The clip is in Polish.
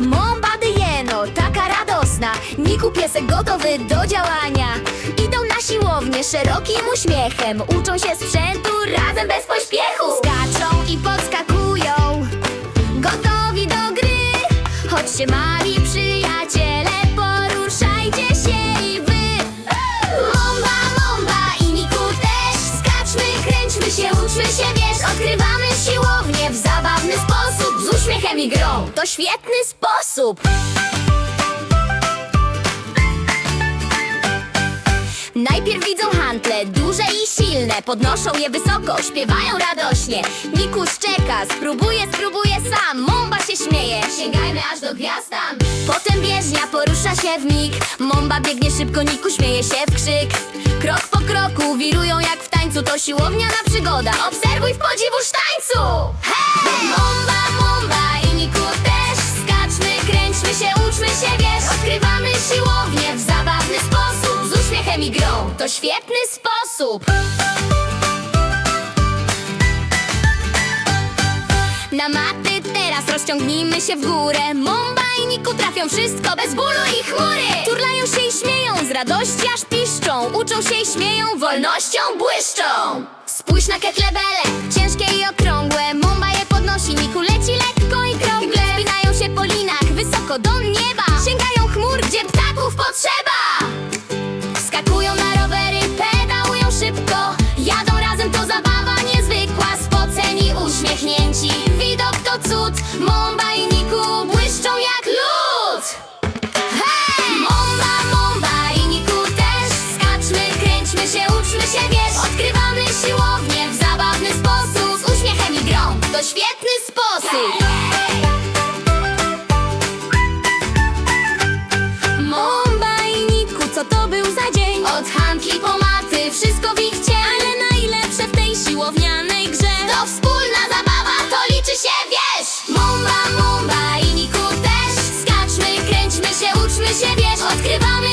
Mom jeno, taka radosna. Niku piesek gotowy do działania. Idą na siłownię szerokim uśmiechem. Uczą się sprzętu razem bez pośpiechu. Skaczą i podskakują. Gotowi do gry. Choć się mali przyjaciele wiesz Odkrywamy siłownię w zabawny sposób Z uśmiechem i grą. To świetny sposób. Najpierw widzą hantle, duże i silne Podnoszą je wysoko, śpiewają radośnie. Niku szczeka, spróbuje, spróbuje sam Momba się śmieje, sięgajmy aż do gwiazd Potem bieżnia porusza się w mig. Momba biegnie szybko, Niku śmieje się w krzyk. Krok po kroku, wirują jak w tańcu To siłownia na przygoda, obserwuj w podziwu sztańcu. Hej! Momba, momba i Niku też. Skaczmy, kręćmy się, uczmy się, wiesz. Odkrywamy siłownię w zabawny sposób. Z uśmiechem i grą, to świetny sposób. Na maty teraz rozciągnijmy się w górę. Momba i Niku trafią wszystko bez bólu i chmury. Turlają się i śmieją, z radości aż piszczą Uczą się i śmieją, wolnością błyszczą. Spójrz na ketlebele, ciężkie i okrągłe. Momba je podnosi, Niku leci lekko i krągle. Wspinają się po linach, wysoko do nieba. Sięgają chmur, gdzie ptaków potrzeba się wiesz Odkrywamy siłownię w zabawny sposób. Z uśmiechem i grą to świetny sposób. Mombajniku, co to był za dzień? Od handli po maty, wszystko w ich cień. Ale najlepsze w tej siłownianej grze To wspólna zabawa, to liczy się wiesz. Mumba, mumba i Niku też. Skaczmy, kręćmy się, uczmy się wiesz. Odkrywamy